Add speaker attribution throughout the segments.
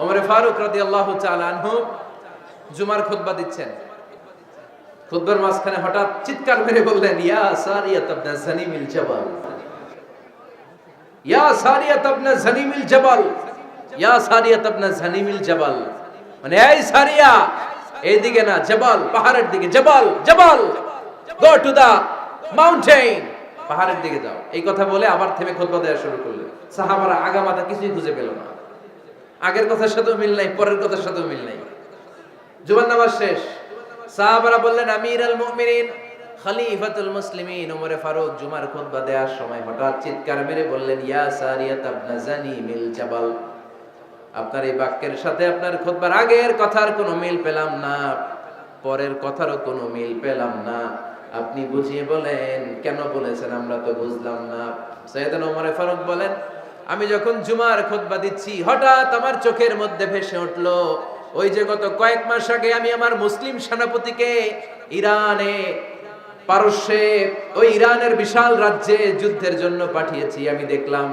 Speaker 1: ওমরে ফারুক রাদিয়াল্লাহু তাআলা আনহু জুমার খুতবা দিচ্ছেন। খুতবার মাঝখানে হঠাৎ চিৎকার মেরে বললেন, ইয়া সারিয়াত ইবনে জানিমিল জাবাল। ইয়া সারিয়াত ইবনে জানিমিল জাবাল। ইয়া সারিয়াত ইবনে জানিমিল জাবাল। মানে এই সারিয়া, এইদিকে না, জাবাল, পাহাড়ের দিকে, জাবাল জাবাল। গো টু দা মাউন্টেন পাহাড়ের দিকে যাও। এই কথা বলে আবার থেমে খুতবা দেওয়া শুরু করলেন। সাহাবারা আগামাতা কিছুই খুঁজে পেল না। আগের কথার সাথেও মিল নাই, পরের কথার সাথেও মিল নাই। জুবান নামাজ শেষ। সাহাবারা বললেন, আমির আল মুমিনিন, খলিফাতুল মুসলিমিন। ওমরে ফারুক জুমার খুতবা দেওয়ার সময় হঠাৎ চিৎকার মেরে বললেন, ইয়া সারিয়াত আবনা জানি মিল জাবাল। আপনার এই বাক্যের সাথে আপনার খুতবার আগের কথার কোনো মিল পেলাম না, পরের কথারও কোনো মিল পেলাম না। আপনি বুঝিয়ে বলেন, কেন বলেছেন? আমরা তো বুঝলাম না। সৈয়দান ওমরে ফারুক বলেন আমি যখন জুমার খুতবা দিচ্ছি, হঠাৎ আমার চোখের মধ্যে ভেসে উঠল, ওই যে গত কয়েক মাস আগে আমি আমার মুসলিম সেনাপতিকে ইরানে, পারস্যে, ওই ইরানের বিশাল রাজ্যে যুদ্ধের জন্য পাঠিয়েছি। আমি দেখলাম,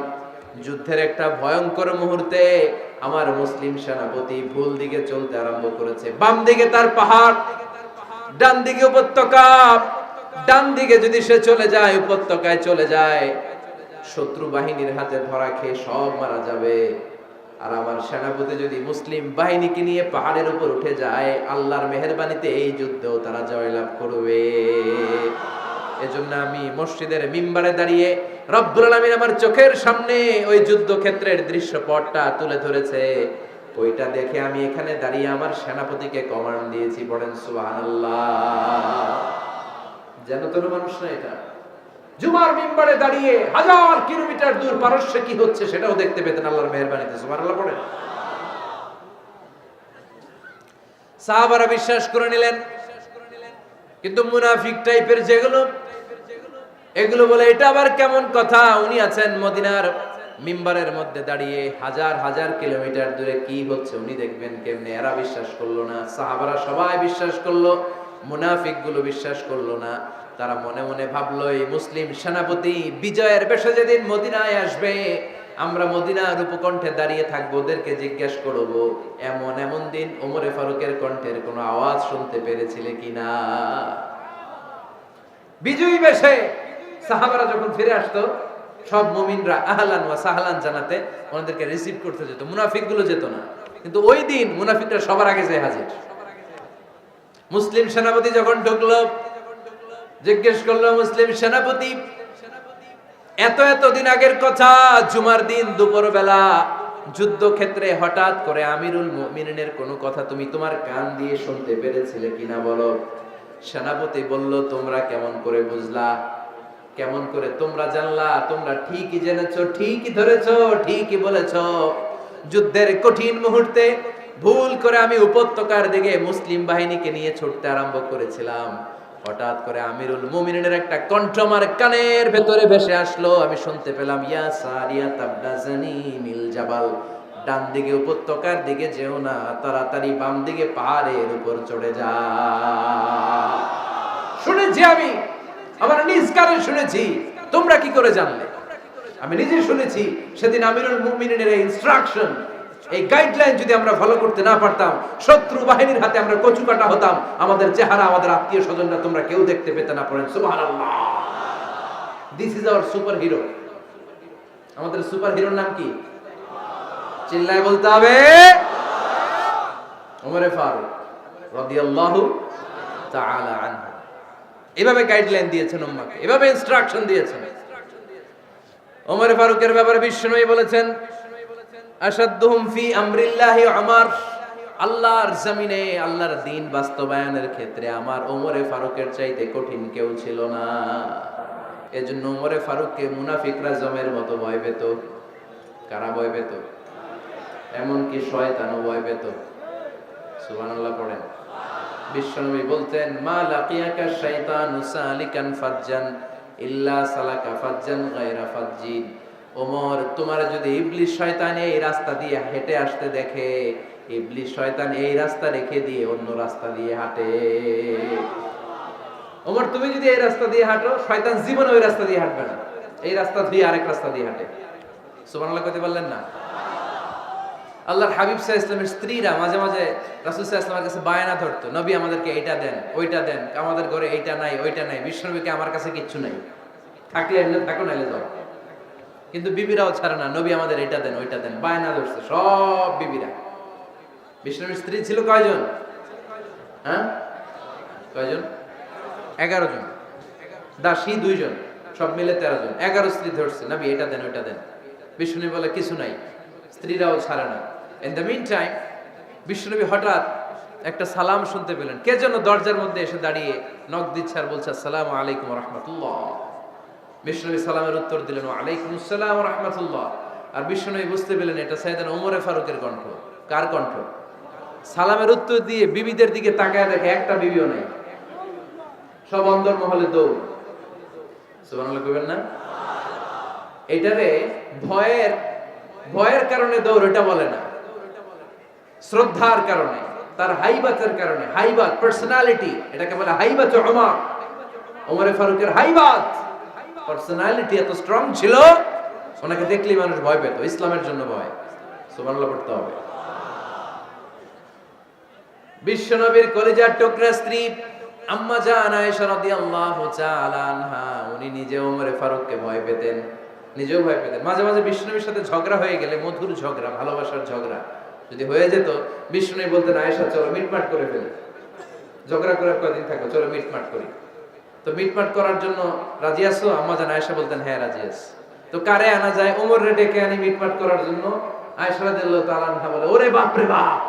Speaker 1: যুদ্ধের একটা ভয়ঙ্কর মুহূর্তে আমার মুসলিম সেনাপতি ভুল দিকে চলতে আরম্ভ করেছে। বাম দিকে তার পাহাড়, ডান দিকে উপত্যকা, ডান দিকে যদি সে চলে যায়, উপত্যকায় চলে যায় শত্রু বাহিনীর হাতে ধরা খেয়ে সব মারা যাবে। আর আমার সেনাপতি যদি মুসলিম বাহিনীকে নিয়ে পাহাড়ের উপর উঠে যায়, আল্লাহর মেহরবানিতে এই যুদ্ধেও তারা জয়লাভ করবে। এজন্য আমি মসজিদের মিম্বারে দাঁড়িয়ে রব্বুল আলামিন আমার চোখের সামনে ওই যুদ্ধক্ষেত্রের দৃশ্যপটটা তুলে ধরেছে। ওইটা দেখে আমি এখানে দাঁড়িয়ে আমার সেনাপতিকে কমান্ড দিয়েছি, বলেন সুবহানাল্লাহ। যেন তোর মানুষ না এটা। জুমার মিম্বারে দাঁড়িয়ে হাজার কিলোমিটার দূর পারস্যে কি হচ্ছে সেটাও দেখতে পেতেন আল্লাহর মেহরবানিতে, সুবহানাল্লাহ পড়েন সাহাবারা বিশ্বাস করে নিলেন, কিন্তু মুনাফিক টাইপের যেগুলো, এগুলো বলে, এটা আবার কেমন কথা? উনি আছেন মদিনার মিম্বারের মধ্যে দাঁড়িয়ে হাজার হাজার কিলোমিটার দূরে কি হচ্ছে উনি দেখবেন কেমনে? এরা বিশ্বাস করল না। সাহাবারা সবাই বিশ্বাস করল মুনাফিকগুলো বিশ্বাস করল না। তারা মনে মনে ভাবলো, এই মুসলিম সেনাপতি বিজয়ের বেশে যেদিন মদিনায় আসবে, আমরা মদিনার উপকণ্ঠে দাঁড়িয়ে থাকব, ওদেরকে জিজ্ঞেস করব, এমন এমন দিন ওমরে ফারুকের কণ্ঠের কোনো আওয়াজ শুনতে পেরেছিলে কিনা? বিজয়ী বেশে সাহাবারা যখন ফিরে আসতো, সব মুমিনরা আহলান ওয়া সাহলান জানাতে ওনাদেরকে রিসিভ করতে যেত মুনাফিকগুলো যেত না। কিন্তু ওই দিন মুনাফিকরা সবার আগে যায় হাজির। মুসলিম সেনাপতি যখন ঢুকলো জিজ্ঞেস করল, মুসলিম সেনাপতি, এত এত দিন আগের কথা, জুমার দিন দুপুর বেলা যুদ্ধক্ষেত্রে হঠাৎ করে আমিরুল মুমিনের কোনো কথা তুমি তোমার কান দিয়ে শুনতে পেরেছিলে কিনা বলো? সেনাপতি বলল, তোমরা কেমন করে বুঝলা? কেমন করে তোমরা জানলা? তোমরা ঠিকই জেনেছো, ঠিকই ধরেছো, ঠিকই বলেছ। যুদ্ধের কঠিন মুহূর্তে ভুল করে আমি উপত্যকার দিকে মুসলিম বাহিনীকে নিয়ে ছুটতে আরম্ভ করেছিলাম। হঠাৎ করে আমিরুল মুমিনের একটা কণ্ঠ আমার কানের ভেতরে ভেসে আসলো। আমি শুনতে পেলাম, ইয়া সারিয়া তাবদাজানি মিল জাবাল। ডান দিকে উপত্যকার দিকে যেও না, তাড়াতাড়ি বাম দিকে পাহাড়ের উপর চড়ে যা। শুনেছি আমি, আমার নিজ কানে শুনেছি, তোমরা কি করে জানলে? আমি নিজে শুনেছি, সেদিন আমিরুল মুমিনের ইনস্ট্রাকশন এই গাইডলাইন যদি আমরা ফলো করতে না পারতাম, শত্রু বাহিনীর হাতে আমরা কচু কাটা হতাম, আমাদের চেহারা, আমাদের আত্মীয় স্বজনরা তোমরা কেউ দেখতে পেতে না পড়েন। সুবহানাল্লাহ। This is our super hero আমাদের সুপার হিরোর নাম কি? চিল্লায় বলতে হবে। ওমরে ফারুক রাদিয়াল্লাহু তাআলা আনহু। এভাবে গাইডলাইন দিয়েছেন উম্মাকে, এভাবে ইনস্ট্রাকশন দিয়েছেন। ওমর ফারুকের ব্যাপারে বিশ্বনবী বলেছেন আসাদুহুম ফি আমরিল্লাহি আমার। আল্লাহর জমিনে, আল্লাহর দিন বাস্তবায়নের ক্ষেত্রে আমার ওমরে ফারুকের চাইতে কঠিন কেউ ছিল না। এজন্য ওমরে ফারুককে মুনাফিকরা জমের মতো ভয় পেত। কারা ভয় পেত? এমনকি শয়তানও ভয় পেত। সুবহানাল্লাহ পড়েন। বিশ্বনবী বলতেন, মা লাকিয়াকা শাইতানু সালিকান ফাজ্জান, ইল্লা সালাকা ফাজ্জান গায়রা ফাজ্জিন। ওমর, তোমার যদি ইবলিস শয়তান এই রাস্তা দিয়ে হেঁটে আসতে দেখে, ইবলিস শয়তান এই রাস্তা রেখে দিয়ে অন্য রাস্তা দিয়ে হাঁটে। ওমর, তুমি যদি এই রাস্তা দিয়ে হাঁটো, শয়তান জীবনে ওই রাস্তা দিয়ে হাঁটবে না। এই রাস্তা দিয়ে আরেক রাস্তা দিয়ে হাঁটে। সুবহানাল্লাহ কইতে পারলেন না? আল্লাহর হাবিব সাহা ইসলামের স্ত্রীরা মাঝে মাঝে রাসুল সাহা ইসলামের কাছে বায়না ধরতো, নবী, আমাদেরকে এইটা দেন, ওইটা দেন, আমাদের ঘরে এইটা নাই, ওইটা নাই, বিশ্বনবীকে আমার কাছে কিচ্ছু নাই। থাকলে এনে থাকো, নাইলে যাও। কিন্তু বিবিরাও ছাড়ে না, নবী আমাদের এটা দেন, ওইটা দেন, বায়না ধরছে, সব বিবিরা। বিষ্ণবীর স্ত্রী ছিল কয়জন? হ্যাঁ? কয়জন? এগারো জন। দাসী দুইজন, সব মিলে তেরো জন। এগারো স্ত্রী ধরছে, নবী এটা দেন, ওইটা দেন। বিষ্ণু বলে কিছু নাই, স্ত্রীরাও ছাড়ে না। ইন দ্য মিন টাইম বিষ্ণুনবী হঠাৎ একটা সালাম শুনতে পেলেন। কে যেন দরজার মধ্যে এসে দাঁড়িয়ে নখ দিচ্ছে আর বলছে, আসসালামু আলাইকুম রহমতুল্লাহ। বিষ্ণুনবী সালামের উত্তর দিলেন আলাইকুম আসসালাম রহমতুল্লাহ। আর বিষ্ণুনবী বুঝতে পেলেন, এটা সাইদান ওমরে ফারুকের কণ্ঠ। কার কণ্ঠ? সালামের উত্তর দিয়ে বিবিদের দিকে তাকায় দেখে একটা বিবিও নাই। সব অন্দর মহলে দৌড়। সুবহানাল্লাহ না? এটারে ভয়ের ভয়ের কারণে দৌড়, এটা বলে না। শ্রদ্ধার কারণে, তার হাইবাতের কারণে, হাইবাত পার্সোনালিটি এটাকে বলে হাইবাত ওমর ওমরে ফারুকের হাইবাত। পার্সোনালিটি এত স্ট্রং ছিল, ওনাকে দেখলেই মানুষ ভয় পেত, ইসলামের জন্য ভয়। সুবহানাল্লাহ পড়তে হবে। বিশ্বনবীর কলিজার টুকরা স্ত্রী আম্মা জান আয়েশা রাদিয়াল্লাহু তাআলা আনহা, উনি নিজে ওমরে ফারুককে ভয় পেতেন, নিজেও ভয় পেতেন। মাঝে মাঝে বিষ্ণুবীর সাথে ঝগড়া হয়ে গেলে, মধুর ঝগড়া, ভালোবাসার ঝগড়া যদি হয়ে যেত বিষ্ণুবী বলতেন, আয়েশা, চলো মিটমাট করে ফেলি। ঝগড়া করে কদিন থাকো চলো মিটমাট করি। তো মিটমাট করার জন্য রাজি আছো? আম্মা জান আয়েশা বলতেন হ্যাঁ রাজি আছি। তো কারে আনা যায়? ওমর রে ডেকে আনি মিটমাট করার জন্য। আয়েশা রাদিয়াল্লাহু তাআলা আনহা বলে, ওরে বাপ রে বাপ,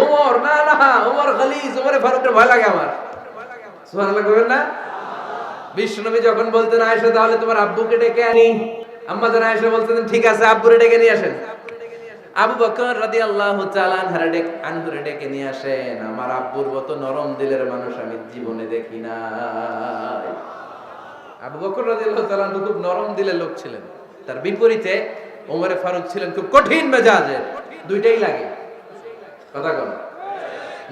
Speaker 1: ওমর, না না, ওমর খালিজ, ওমরে ফারুকের ভয় লাগে আমার। সুবহানাল্লাহ কইবেন না? বিষ্ণুনবী যখন বলতেন, আয়েশা, তাহলে তোমার আব্বুকে ডেকে আনি। আম্মা জান আয়েশা বলতেন, ঠিক আছে, আব্বুরে ডেকে নিয়ে আসেন। আবু বকর রাদিয়াল্লাহু তাআলা আনহারে ডেকে নিয়ে আসেন, আমার আব্বুর মতো নরম দিলের মানুষ আমি জীবনে দেখি না আবু বকর তাআলা আনহু খুব নরম দিলের লোক ছিলেন। তার বিপরীতে ওমরে ফারুক ছিলেন খুব কঠিন মেজাজের। দুইটাই লাগে। কথা কন।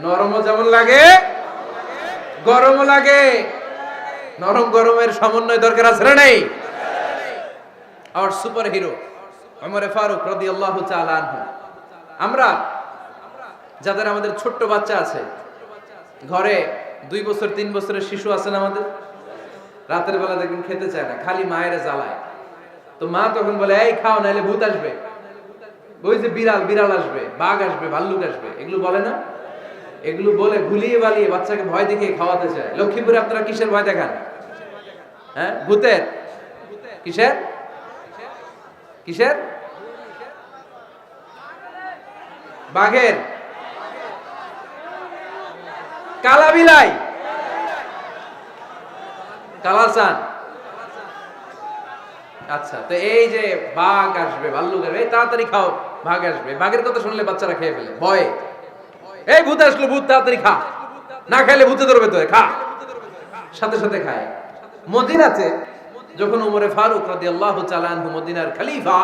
Speaker 1: নরমও যেমন লাগে, গরমও লাগে। নরম গরমের সমন্বয় দরকার আছে নেই? আর সুপার হিরো ওমরে ফারুক রাদিয়াল্লাহু তাআলা আনহু। আমরা, যাদের আমাদের ছোট্ট বাচ্চা আছে, ঘরে দুই বছর, তিন বছরের শিশু আছে না আমাদের? রাতের বেলা দেখবেন খেতে চায় না, খালি মায়ের জ্বালায়। তো মা তখন বলে, এই খাও, নাইলে ভূত আসবে। ওই যে বিড়াল বিড়াল আসবে, বাঘ আসবে, ভাল্লুক আসবে। এগুলো বলে না? এগুলো বলে ভুলিয়ে বালিয়ে বাচ্চাকে ভয় দেখিয়ে খাওয়াতে চায়। লক্ষ্মীপুরে আপনারা কিসের ভয় দেখান? হ্যাঁ? ভূতের? কিসের? কিসের? বাঘের। কালা বিলাই কালাচান আচ্ছা তো এই যে বাঘ আসবে, ভাল্লুক আসবে তাড়াতাড়ি খাও, বাঘ আসবে। বাঘের কথা শুনলে বাচ্চারা খেয়ে ফেলে, ভয়ে। এই ভূত আসলো, ভূত, তাড়াতাড়ি খা। না খাইলে ভূতে ধরবে তো খা। সাথে সাথে খায়। মদিনাতে যখন উমরে ফারুক রাদিয়াল্লাহু তাআলা আনহু মদিনার খলিফা,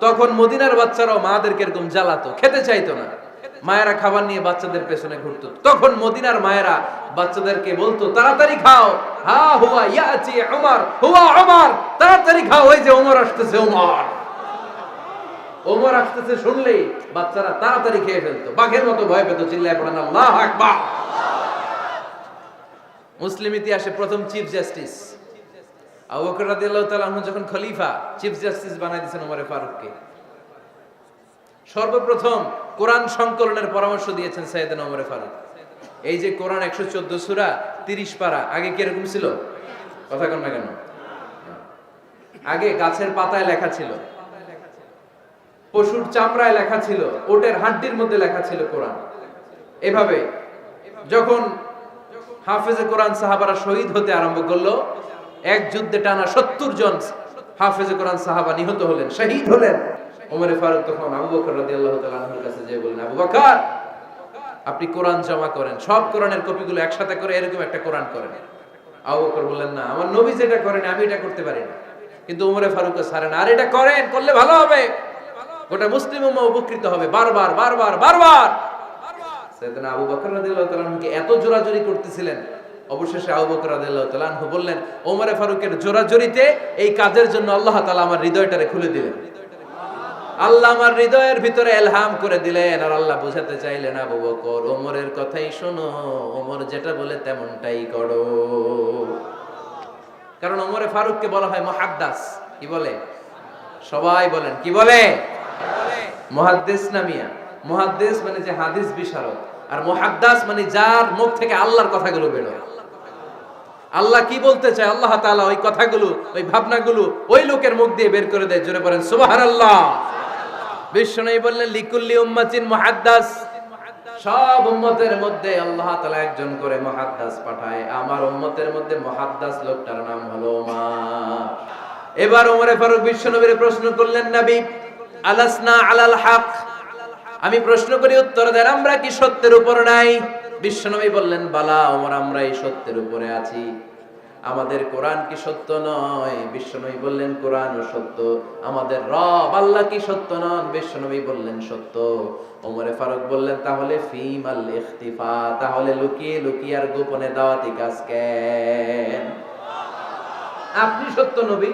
Speaker 1: তখন মদিনার বাচ্চারাও মাদেরকে এরকম জ্বালাতো, খেতে চাইতো না। মায়েরা খাবার নিয়ে বাচ্চাদের পেছনে ঘুরতো। তখন মদিনার মায়েরা বাচ্চাদেরকে বলতো, তাড়াতাড়ি খাও। হা হুয়া ইয়াতি উমর। হুয়া উমর। তাড়াতাড়ি খাও, ওই যে ওমর আসতেছে ওমর ওমর আসতেছে শুনলেই বাচ্চারা তাড়াতাড়ি খেয়ে ফেলতো। বাঘের মতো ভয় পেত, চিল্লায় পড়েন আল্লাহ আকবার। মুসলিম ইতিহাসে প্রথম চিফ জাস্টিস আবু বকর রাদিয়াল্লাহু তাআলা আনহু যখন খলিফা চিফ জাস্টিস বানাই দিয়েছেন ওমরে ফারুককে। সর্বপ্রথম কোরআন সংকলনের পরামর্শ দিয়েছেন ওমরে ফারুক। এই যে কোরআন 114 সূরা 30 পারা, আগে ছিল? কথা কন না কেন? আগে গাছের পাতায় লেখা ছিল। পশুর চামড়ায় লেখা ছিল। ওটের হাড্ডির মধ্যে লেখা ছিল কোরআন। এভাবে যখন হাফেজে কোরআন সাহাবারা শহীদ হতে আরম্ভ করল এক যুদ্ধে টানা সত্তর জন হাফেজে কোরআন সাহাবা নিহত হলেন, শহীদ হলেন। ওমরে ফারুক তখন আবু বকর রাদিয়াল্লাহু তাআলা আনহুর কাছে যেয়ে বললেন, আবু বকর, আপনি কোরআন জমা করেন। সব কোরআনের কপিগুলো একসাথে করে এরকম একটা কোরআন করেন। আবু বকর বললেন, না, আমার নবী যেটা করেন, আমি এটা করতে পারি না। কিন্তু ওমরে ফারুক সারেন আর এটা করেন, করলে ভালো হবে। গোটা মুসলিম উম্মাহ উপকৃত হবে। বারবার বারবার বারবার। সেদিন আবু বকর রাদিয়াল্লাহু তাআলা আনহুকে এত জোরাজুরি করতেছিলেন অবশেষে আবু বকর রাদিয়াল্লাহু তাআলা আনহু বললেন, ওমরে ফারুকের জোরাজুরিতে এই কাজের জন্য আল্লাহ তাআলা আমার হৃদয়টারে খুলে দিলেন। আল্লাহ আমার হৃদয়ের ভিতরে এলহাম করে দিলেন আর আল্লাহ বুঝাতে চাইলেন, আবু বকর, ওমরের কথাই শোনো, ওমর যেটা বলে তেমনটাই করো। কারণ ওমরে ফারুককে বলা হয় মহাদ্দাস। কি বলে? সবাই বলেন, কি বলে? মহাদ্দেস নামিয়া মহাদ্দেস মানে যে হাদিস বিশারদ, আর মহাদ্দাস মানে যার মুখ থেকে আল্লাহর কথাগুলো বেরোয়। আল্লাহ কি বলতে চায়? আল্লাহ তাআলা ওই কথাগুলো, ওই ভাবনাগুলো ওই লোকের মুখ দিয়ে বের করে দেয়। জোরে বলেন, সুবহানাল্লাহ। বিশ্বনবী বললেন, লিকুল্লি উম্মাতিন মুহাদ্দাস। সব উম্মতের মধ্যে আল্লাহ তাআলা একজন করে মুহাদ্দাস পাঠায়। আমার উম্মতের মধ্যে মুহাদ্দাস লোকটার নাম হলো ওমর এবার ওমরে ফারুক বিশ্বনবীর প্রশ্ন করলেন, নবী, আলাসনা আলাল হক? আমি প্রশ্ন করি, উত্তর দেন, আমরা কি সত্যের উপর নাই? বিশ্বনবী বললেন, বালা, ওমর, আমরা এই সত্যের উপরে আছি। আমাদের কোরআন কি সত্য নয়? বিশ্বনবী বললেন কোরআন ও সত্য। আমাদের রব আল্লাহ কি সত্য নন? বিশ্বনবী বললেন, সত্য। ওমরে ফারুক বললেন, তাহলে ফিম আল ইখতিফা, তাহলে লুকিয়ে লুকিয়ে আর গোপনে দাওয়াতি কাজ কেন? আপনি সত্য নবী?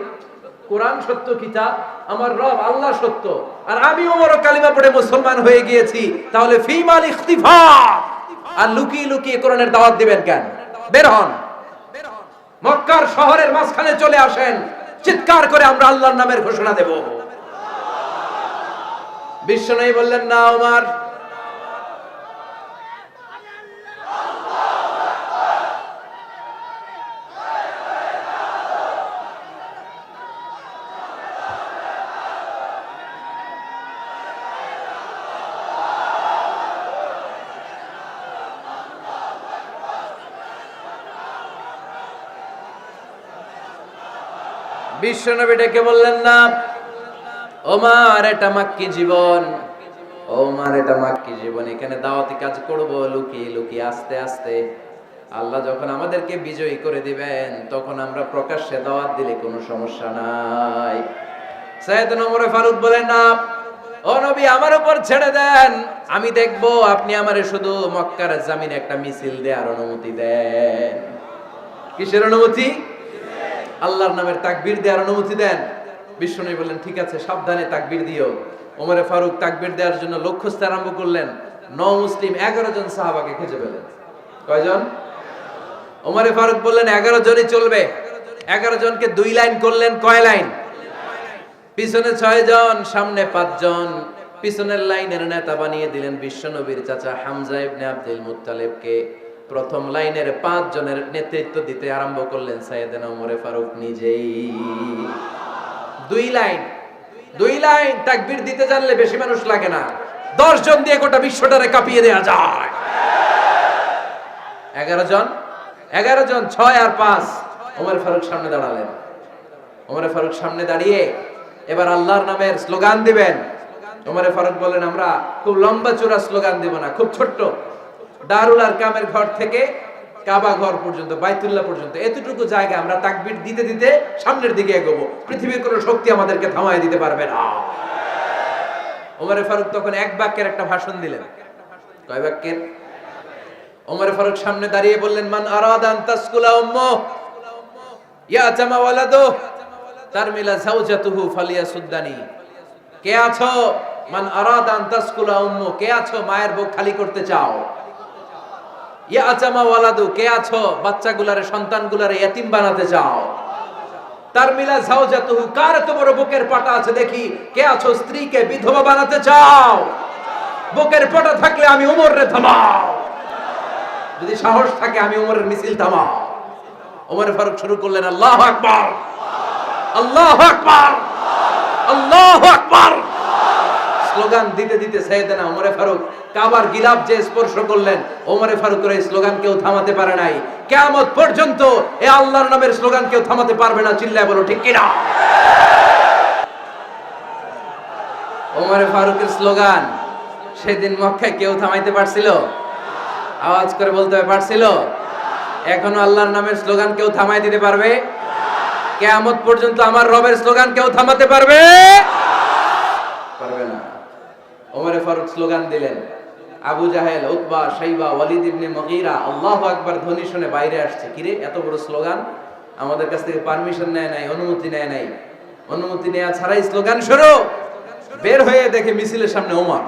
Speaker 1: কোরআন সত্য কিতাব আমার রব আল্লাহ সত্য। আর আমি ওমর কালিমা পড়ে মুসলমান হয়ে গিয়েছি। তাহলে ফিমাল ইখতিফা। আর লুকিয়ে লুকিয়ে কোরআনের দাওয়াত দিবেন কেন? বের হন। মক্কার শহরের মাঝখানে চলে আসেন। চিৎকার করে আমরা আল্লাহর নামের ঘোষণা দেব। বিশ্বনবী বললেন, না ওমর বিশ্বনবী ডেকে বললেন, না, ওমার এটা মাক্কি জীবন। ওমার এটা মাক্কি জীবন। এখানে দাওয়াতি কাজ করব লুকিয়ে লুকিয়ে, আস্তে আস্তে। আল্লাহ যখন আমাদেরকে বিজয়ী করে দিবেন, তখন আমরা প্রকাশ্যে দাওয়াত দিলে কোনো সমস্যা নাই। সাইয়েদ ওমর ফারুক বলেন, না, ও নবী, আমার উপর ছেড়ে দেন। আমি দেখব আপনি আমারে শুধু মক্কার জামিনে একটা মিছিল দেওয়ার অনুমতি দেন। কিসের অনুমতি? আল্লাহর নামের তাকবীর দেওয়ার অনুমতি দেন। বিষ্ণু বললেন, ঠিক আছে, সাবধানে তাকবীর দিও। ওমরে ফারুক তাকবীর দেওয়ার জন্য লক্ষ্যস্থ আরম্ভ করলেন। ন মুসলিম, এগারো জন সাহাবাকে খুঁজে পেলেন। কয়জন? ওমরে ফারুক বললেন, এগারো জনই চলবে। এগারো জনকে দুই লাইন করলেন, কয় লাইন? পিছনে ছয় জন, সামনে পাঁচজন পিছনের লাইনের নেতা বানিয়ে দিলেন বিশ্বনবীর চাচা হামজা ইবনে আব্দুল মুত্তালিবকে। প্রথম লাইনের পাঁচ জনের নেতৃত্ব দিতে আরম্ভ করলেন সাইয়েদনা ওমরে ফারুক নিজেই। দুই লাইন দুই লাইন তাকবীর দিতে জানলে বেশি মানুষ লাগে না। দশ জন দিয়ে গোটা বিশ্বটারে কাঁপিয়ে দেওয়া যায়। এগারো জন এগারো জন, ছয় আর পাঁচ। ওমর ফারুক সামনে দাঁড়ালেন। ওমর ফারুক সামনে দাঁড়িয়ে এবার আল্লাহর নামের স্লোগান দিবেন। ওমরে ফারুক বলেন, আমরা খুব লম্বা চূড়া স্লোগান দিব না, খুব ছোট্ট। দারুল আর কামের ঘর থেকে কাবা ঘর পর্যন্ত, বাইতুল্লাহ পর্যন্ত। এতটুকু জায়গা আমরা তাকবির দিতে দিতে সামনের দিকে এগোবো। পৃথিবীর কোনো শক্তি আমাদেরকে থামায় দিতে পারবে না। ওমরে ফারুক তখন এক বাক্যের একটা ভাষণ দিলেন। কয় বাক্যের? ওমরে ফারুক সামনে দাঁড়িয়ে বললেন, মান আরাদান তাসকুলা উম্মু, ইয়া জামা ওয়ালাদু তারমিলা জাওজাতুহু ফালিয়া সুদ্দানি কে আছো? মান আরাদান তাসকুলা উম্মু, কে আছো? মায়ের বুক খালি করতে চাও। ইয়া আচামা ওয়ালাদু, কে আছো? বাচ্চাগুলারে, সন্তানগুলারে এতিম বানাতে চাও। তার মিলা জাওজাতুহু কার বড় বুকের পাটা আছে দেখি? কে আছো? স্ত্রীকে বিধবা বানাতে চাও? বুকের পাটা থাকলে আমি উমরে থামাও। যদি সাহস থাকে, আমি উমরের মিছিল থামাও। ওমর ফারুক শুরু করলেন, আল্লাহ আকবার। আল্লাহ আকবার। আল্লাহ আকবার। স্লোগান দিতে দিতে সাইয়েদনা ওমরে ফারুক কাবার গিলাফ যে স্পর্শ করলেন, ওমরে ফারুকের এই স্লোগান কেউ থামাতে পারে নাই। কিয়ামত পর্যন্ত এ আল্লাহর নামের স্লোগান কেউ থামাতে পারবে না, চিল্লায় বলো, ঠিক কিনা? ওমরে ফারুকের স্লোগান, সেদিন মক্কায় কেউ থামাইতে পারছিল? আওয়াজ করে বলতে পারছিল? এখনও আল্লাহর নামের স্লোগান কেউ থামাই দিতে পারবে? কেয়ামত পর্যন্ত আমার রবের স্লোগান কেউ থামাতে পারবে? পারবে না ওমরে ফারুক স্লোগান দিলেন, আবু জাহেল, উতবা সাইবা ওয়ালিদ ইবনে মগীরা, আল্লাহু আকবার ধ্বনি শুনে বাইরে আসছে। কিরে, এত বড় স্লোগান? আমাদের কাছ থেকে পারমিশন নেয় নাই, অনুমতি নেয় নাই। অনুমতি নেয়া ছাড়াই স্লোগান শুরু। বের হয়ে দেখে মিছিলের সামনে ওমর।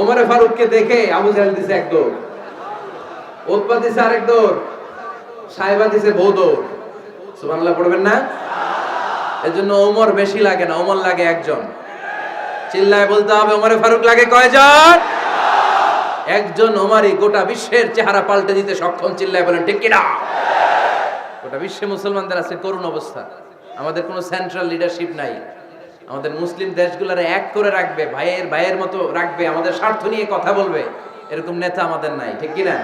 Speaker 1: ওমরে ফারুককে দেখে আবু জাহেল দিছে এক দৌড়। উৎপা দিছে আরেক দৌড়। সাহেবা দিছে বউ দৌড়। সুবহানাল্লাহ, পড়বেন না? এজন্য ওমর বেশি লাগে না, ওমর লাগে একজন। চিল্লায় বলতে হবে, ওমরে ফারুক লাগে কয়জন? একজন ওমারই গোটা বিশ্বের চেহারা পাল্টে দিতে সক্ষম, চিল্লায় বলেন, ঠিক কিনা? গোটা বিশ্বে মুসলমানদের আছে, করুণ অবস্থা। আমাদের কোনো সেন্ট্রাল লিডারশিপ নাই। আমাদের মুসলিম দেশগুলোর এক করে রাখবে, ভাইয়ের ভাইয়ের মতো রাখবে, আমাদের স্বার্থ নিয়ে কথা বলবে, এরকম নেতা আমাদের নাই, ঠিক কিনা?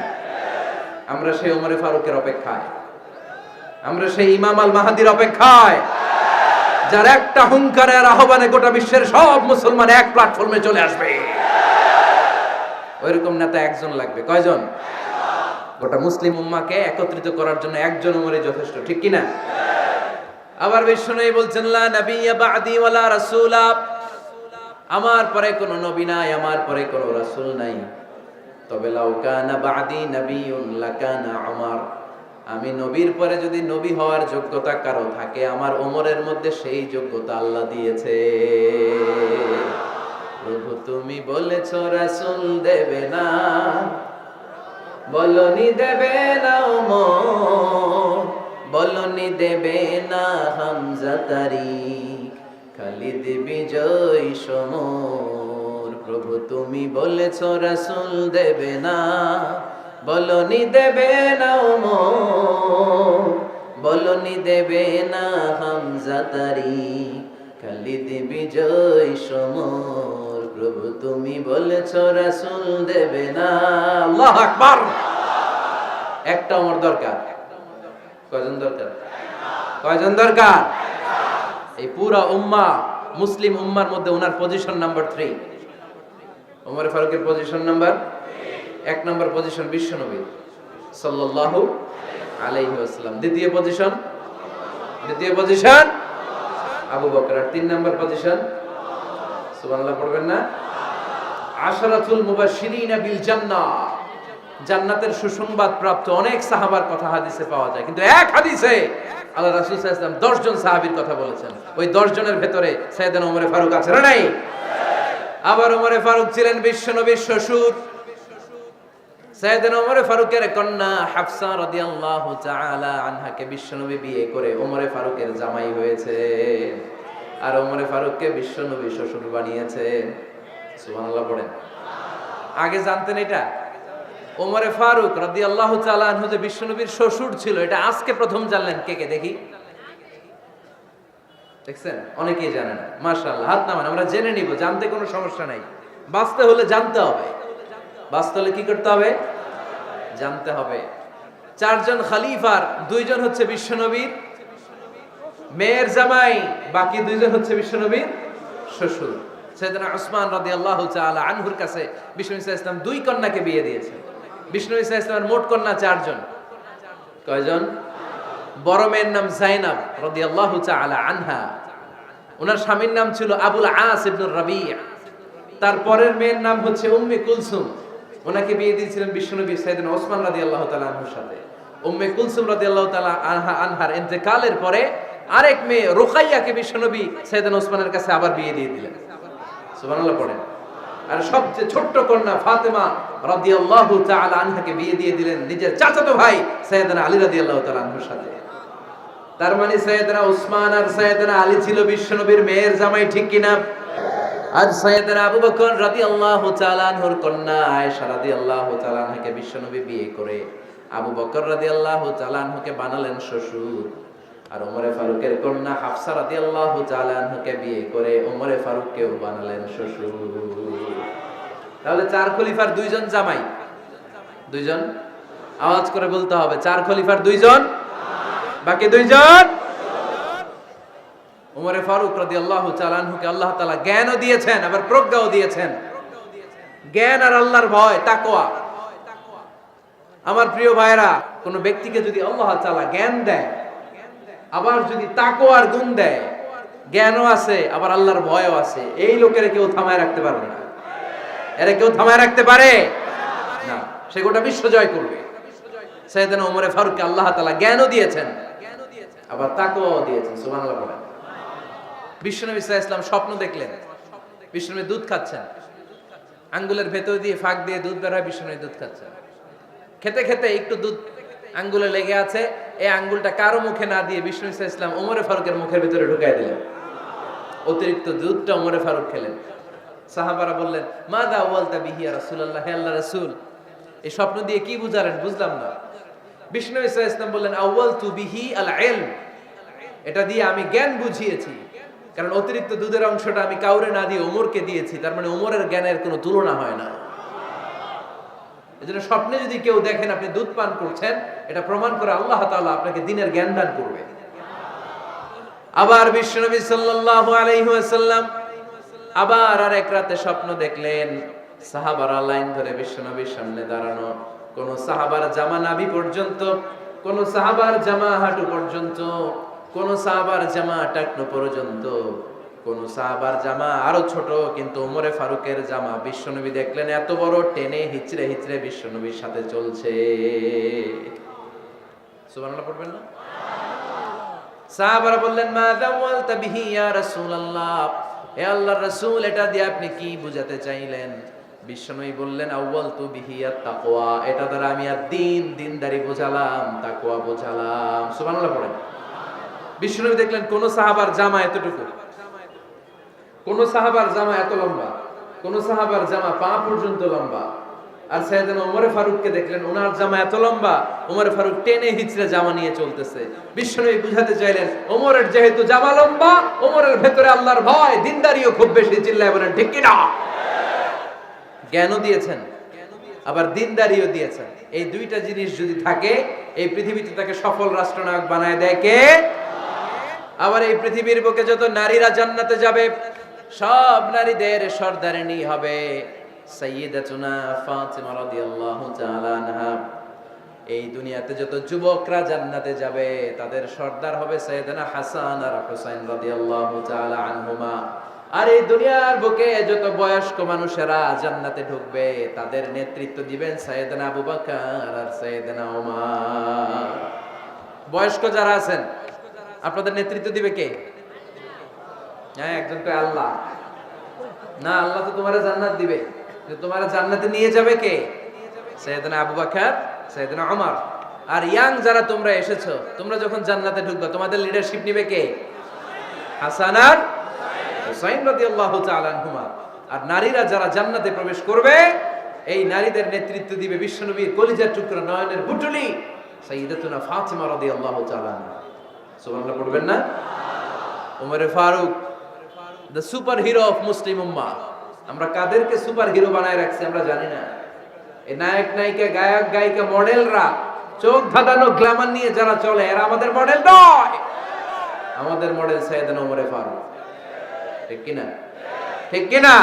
Speaker 1: আমরা সেই ওমরে ফারুকের অপেক্ষায়। আমরা সেই ইমাম আল মাহাদির অপেক্ষায়। যার একটা হুঙ্কারের আহ্বানে গোটা বিশ্বের সব মুসলমান এক প্ল্যাটফর্মে চলে আসবে। ওইরকম নেতা একজন লাগবে। কয়জন? গোটা মুসলিম উম্মাকে একত্রিত করার জন্য একজন উমরে যথেষ্ট, ঠিক কিনা? আবার বিষ্ণু বলছেন, লা নাবিয়্যা বা'দি ওয়ালা রাসূলা। আমার পরে কোনো নবী নাই, আমার পরে কোনো রাসূল নাই। তবে লাউ কানা বা'দি নাবিয়্যুন লাকানা উমর। আমি নবীর পরে যদি নবী হওয়ার যোগ্যতা কারও থাকে, আমার ওমরের মধ্যে সেই যোগ্যতা আল্লাহ দিয়েছে। প্রভু, তুমি বলেছ, রাসুল দেবে না। বলনি দেবে না ওমর, বলনি দেবে না হামজা তারিক, খালিদ বিজয় সমর। প্রভু, তুমি বলেছ, রাসুল দেবে না। বলনি দেবে না বলনি দেবে না হামজা তারিক খালিদ বিজয় সমর, প্রভু তুমি বলেছ রাসূল দেবে না। আল্লাহ আকবার। একটা আমার দরকার। কয়জন দরকার? কয়জন দরকার? এই পুরা উম্মা, মুসলিম উম্মার মধ্যে ওনার পজিশন নাম্বার থ্রি ওমর ফারুকের পজিশন নাম্বার এক নাম্বার পজিশন বিশ্বনবী সাল্লাল্লাহু আলাইহি দ্বিতীয় পজিশন দ্বিতীয় পজিশন আবু বকর। আর তিন নাম্বার পজিশন সুবহানাল্লাহ, পড়বেন না? আশরাতুল মুবাশশিরিনা বিল জান্নাহ। জান্নাতের সুসংবাদ প্রাপ্ত অনেক সাহাবার কথা হাদিসে পাওয়া যায়। কিন্তু এক হাদিসে আল্লাহ রাসূল সাল্লাল্লাহু আলাইহি 10 জন সাহাবীর কথা বলেছেন। ওই 10 জনের ভেতরে সাইয়েদনা ওমর ফারুক আছে নাই? আবার ওমর ফারুক ছিলেন বিশ্বনবীর শ্বশুর। সাইয়েদনা ওমর ফারুকের কন্যা হাফসা রাদিয়াল্লাহু তাআলা আনহাকে বিশ্বনবী বিয়ে করে ওমর ফারুকের জামাই হয়েছে। আর ওমর ফারুককে বিশ্বনবী শ্বশুর বানিয়েছে। সুবহানাল্লাহ পড়েন। আগে জানতেন এটা? ওমরে ফারুক রাদিয়াল্লাহু তাআলা আনহু যে বিশ্বনবীর শ্বশুর ছিল, এটা আজকে প্রথম জানলেন। কে কে? দেখি। দেখছেন? অনেকেই জানে না। মাশাআল্লাহ, হাত নামান, আমরা জেনে নিব, জানতে কোনো সমস্যা নাই। বাঁচতে হলে জানতে হবে। বাঁচতে হলে কি করতে হবে? জানতে হবে। চারজন খালিফার, দুইজন হচ্ছে বিশ্বনবীর মেয়ের জামাই, বাকি দুইজন হচ্ছে বিশ্বনবীর শ্বশুর। সৈয়দনা ওসমান রাদিয়াল্লাহু তাআলা আনহুর কাছে বিষ্ণু ইসা ইসলাম দুই কন্যাকে বিয়ে দিয়েছেন। বিষ্ণু ইসা ইসলামের মোট কন্যা চারজন। কয়জন? বড় মেয়ের নাম জাইনাব রাদিয়াল্লাহু তাআলা আনহা। ওনার স্বামীর নাম ছিল আবুল আস ইবনুর রাবিয়া তার পরের মেয়ের নাম হচ্ছে উম্মে কুলসুম। ওনাকে বিয়ে দিয়েছিলেন বিশ্বনবী সাইয়েদনা ওসমান রাদিয়াল্লাহু তাআলা আনহুর সাথে। উম্মে কুলসুম রাদিয়াল্লাহু তাআলা আনহা আনহার ইন্তেকালের পরে আরেক মেয়ে রুকাইয়াকে বিশ্বনবী সাইয়েদনা ওসমানের কাছে আবার বিয়ে দিয়ে দিলেন। পড়েন। আর সবচেয়ে ছোট্ট কন্যা ফাতেমা রাদিয়াল্লাহু তাআলা আনহাকে বিয়ে দিয়ে দিলেন নিজের চাচাতো ভাই সাইয়েদনা আলী রাদিয়াল্লাহু তাআলা আনহুর সাথে। তার মানে সাইয়েদনা ওসমান আর সাইয়েদনা আলী ছিল বিশ্বনবীর মেয়ের জামাই, ঠিক কিনা? আর সাইয়েদনা আবু বকর রাদিয়াল্লাহু তাআলা আনহুর কন্যা আয়েশা রাদিয়াল্লাহু তাআলা আনহাকে বিশ্বনবী বিয়ে করে আবু বকর রাদিয়াল্লাহু তাআলা আনহুকে বানালেন শ্বশুর। আর ওমরে ফারুকের কন্যা হাফসা রাদিয়াল্লাহু তাআলা আনহুকে বিয়ে করে ওমরে ফারুককেও বানালেন শ্বশুর। তাহলে চার খলিফার দুইজন জামাই? দুইজন? আওয়াজ করে বলতে হবে, চার খলিফার দুইজন? বাকি দুইজন? উমরে ফারুক রাদিয়াল্লাহু তাআলা আনহুকে আল্লাহ তাআলা জ্ঞানও দিয়েছেন, আবার প্রজ্ঞাও দিয়েছেন। জ্ঞান আর আল্লাহর ভয়, তাকওয়া। আমার প্রিয় ভাইরা কোন ব্যক্তিকে যদি আল্লাহ তাআলা জ্ঞান দেয়, আবার যদি তাকওয়ার গুণ দেয়, জ্ঞানও আছে, আবার আল্লাহর ভয়ও আছে, এই লোকের কেউ থামায় রাখতে পারবে না। এরা কেউ থামায় রাখতে পারে? না। সে গোটা বিশ্ব জয় করবে। সেদিন ওমরে ফারুককে আল্লাহ তাআলা জ্ঞানও দিয়েছেন, আবার তাকওয়াও দিয়েছেন, সুবহানাল্লাহ বলেন। সাল্লাল্লাহু ইসলাম স্বপ্ন দেখলেন। বিশ্বনবী দুধ খাচ্ছেন। আঙ্গুলের ভেতর দিয়ে ফাঁক দিয়ে দুধ বের হয়, বিশ্বনবী দুধ খাচ্ছেন। খেতে খেতে একটু দুধ আঙ্গুলে লেগে আছে। এই আঙ্গুলটা কারও মুখে না দিয়ে বিষ্ণু ইসা ইসলাম ওমরে ফারুকের মুখের ভিতরে ঢুকাই দিলেন। অতিরিক্ত দুধটা ওমরে ফারুক খেলেন। সাহাবারা বললেন মা দা ওয়ালতা বিহিয়া রাসূলুল্লাহ, হে আল্লাহ রাসূল? এই স্বপ্ন দিয়ে কি বুঝালেন? বুঝলাম না। বিষ্ণু ইসা ইসলাম বললেন আউয়াল তু বিহি আল এটা দিয়ে আমি জ্ঞান বুঝিয়েছি। কারণ অতিরিক্ত দুধের অংশটা আমি কাউরে না দিয়ে ওমরকে দিয়েছি, তার মানে ওমরের জ্ঞানের কোনো তুলনা হয় না। এজন্য স্বপ্নে যদি কেউ দেখেন আপনি দুধ পান করছেন, এটা প্রমাণ করে আল্লাহ তাআলা আপনাকে দিনের জ্ঞান দান করবে। আবার বিশ্বনবী সাল্লাল্লাহু আলাইহি ওয়াসাল্লাম আবার আর এক রাতে স্বপ্ন দেখলেন, সাহাবারা লাইন ধরে বিশ্বনবীর সামনে দাঁড়ানো। কোন সাহাবার জামা নাভি পর্যন্ত, কোন সাহাবার জামা হাঁটু পর্যন্ত কোন সাহাবার জামা টাকনো পর্যন্ত, কোন সাহাবার জামা আরও ছোট, কিন্তু ওমরে ফারুকের জামা বিশ্বনবী দেখলেন এত বড়, টেনে হিচড়ে হিচড়ে বিশ্বনবীর সাথে চলছে। পড়বেন না? সাহাবারা বললেন, মা ইয়া রাসূলুল্লাহ। হে আল্লাহর রাসূল, এটা দিয়ে আপনি কি বুঝাতে চাইলেন? বিশ্বনবী বললেন আউয়াল তু বিহি আত তাকওয়া। এটা দ্বারা আমি আর দিন দিনদারি বোঝালাম, তাকওয়া বোঝালাম। সুবহানাল্লাহ পড়েন। বিশ্বনবী দেখলেন, কোন সাহাবার জামা এতটুকু। কোন সাহাবার জামা এত লম্বা। কোন সাহাবার জামা পা পর্যন্ত লম্বা। আর সাইয়েদনা ওমরে ফারুককে দেখলেন, ওনার জামা এত লম্বা, ওমরে ফারুক টেনে হিচড়ে জামা নিয়ে চলতেছে। বিশ্বনবী বুঝাতে চাইলেন, ওমরের যেহেতু জামা লম্বা, ওমরের ভেতরে আল্লাহর ভয়, দিনদারিও খুব বেশি, চিল্লায় বলেন, ঠিক কিনা জ্ঞানও দিয়েছেন, আবার দিনদারিও দিয়েছেন। এই দুইটা জিনিস যদি থাকে, এই পৃথিবীতে তাকে সফল রাষ্ট্রনায়ক বানায় দেয় কে? আবার এই পৃথিবীর বুকে যত নারীরা জান্নাতে যাবে, সব নারীদের সর্দারিনী হবে সাইয়্যিদাতুনা ফাতিমা রাদিয়াল্লাহু তাআলা আনহা। এই দুনিয়াতে যত যুবকরা জান্নাতে যাবে, তাদের সর্দার হবে সাইয়েদনা হাসান আর হুসাইন রাদিয়াল্লাহু তাআলা আনহুমা। আর এই দুনিয়ার বুকে যত বয়স্ক মানুষেরা জান্নাতে ঢুকবে, তাদের নেতৃত্ব দিবেন সাইয়েদনা আবু বকর আর সাইয়েদনা ওমর বয়স্ক যারা আছেন আপনাদের নেতৃত্ব দিবে কে? হ্যাঁ একজন তো আল্লাহ। না, আল্লাহ তো তোমার জান্নাত দিবে। তোমার জান্নাতে নিয়ে যাবে কে? সৈয়দনা আবু বকর, সৈয়দনা ওমর। আর ইয়াং যারা তোমরা এসেছ, তোমরা যখন জান্নাতে ঢুকবে, তোমাদের লিডারশিপ নিবে কে? হাসান আর হুসাইন রাদিয়াল্লাহু তাআলা আনহুমা। আর নারীরা যারা জান্নাতে প্রবেশ করবে, এই নারীদের নেতৃত্ব দিবে বিশ্বনবীর কলিজার টুকরা নয়নের বুটুলি সাইয়্যিদাতুনা ফাতিমা রাদিয়াল্লাহু তাআলা আনহা। সুবহানাল্লাহ পড়বেন না? ওমরে Farooq the super hero of Muslim উম্মা আমরা কাদেরকে সুপার হিরো বানায় রাখছি আমরা জানি না। এই নায়ক, নায়িকা, গায়ক, গায়িকা, মডেলরা চোখ ধাঁধানো গ্ল্যামার নিয়ে যারা চলে, এরা আমাদের মডেল নয়। আমাদের মডেল সৈয়দ ওমরে ফারুক। ঠিক কিনা? ঠিক কিনা?